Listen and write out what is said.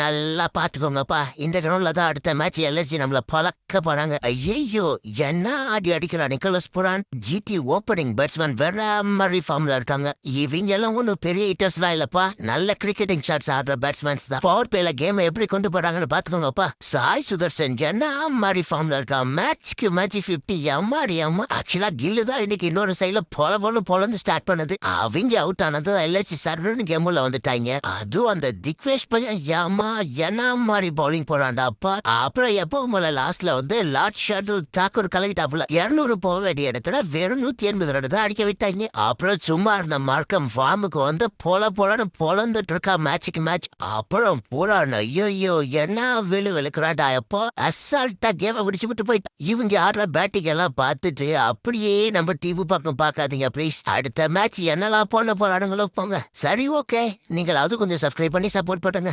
நல்லா பார்த்துக்கோங்கப்பா. இந்த கிரவுண்ட்ல தான் அடுத்த மேட்ச் எல்எஸ்ஜி நம்மள பழக்க போறாங்க. ஐயோ என்ன ஆடி அடிக்கிறா Nicholas Pooran? GT opening batsman வேற மாதிரி ஃபார்ம்ல இருக்காங்க. இவங்க எல்லாம் ஒன்றும் பெரிய ஹிட்டர்ஸ்லாம் இல்லப்பா. நல்ல கிரிக்கெட்டிங் ஷாட்ஸ் ஆடுற பேட்ஸ்மேன்ஸ் தான். பவர் பிளேல கேம் எப்படி கொண்டு போறாங்கன்னு பாத்துக்கோங்கப்பா சாய் சுதர்சன் என்ன மாதிரி ஃபார்ம்ல இருக்கான்? மேட்ச்க்கு மேட்ச் பிப்டி எம்மாடி அம்மா ஆக்சுவலா கில்லு தான் இன்னைக்கு இன்னொரு சைடில் பொல பொல பொலந்து ஸ்டார்ட் பண்ணது. அவங்க அவுட் ஆனது எல்எஸ்ஜி சர்வர்னு கேமுல வந்துட்டாங்க. அதுவும் அந்த திக்வேஷ் பையன் ஏமா என்ன மாதிரி பவுலிங் போறான்டா அப்பா. அப்புறம் எப்போ போல லாஸ்ட்ல வந்து லார்ட் ஷட்டில் தாக்கூர் கலவிட்டாப்புல? இருநூறு போக வேண்டிய இடத்துல வெறும் நூத்தி எண்பது ரன் தான் அடிக்க விட்டாங்க அப்புறம் சும்மா இருந்த மார்க்கம் ஃபார்முக்கு வந்து பொல போலன்னு பொலந்துட்டு இருக்கா மேட்சுக்கு மேட்ச் அப்புறம் போறான் ஐயோ என்ன விழு வெளுக்கிறான்டா எப்போ. அசால்ட்டா கேம பிடிச்சு விட்டு போயிட்டான் இவங்க ஆடுற பேட்டிங் எல்லாம் பார்த்துட்டு அப்படியே நம்ம டிவி பக்கம் பார்க்காதீங்க ப்ளீஸ் அடுத்த மேட்ச் என்னெல்லாம் போன போறானுங்களோ போங்க. சரி ஓகே நீங்கள் அது கொஞ்சம் சப்ஸ்கிரைப் பண்ணி சப்போர்ட் பண்ணுங்க.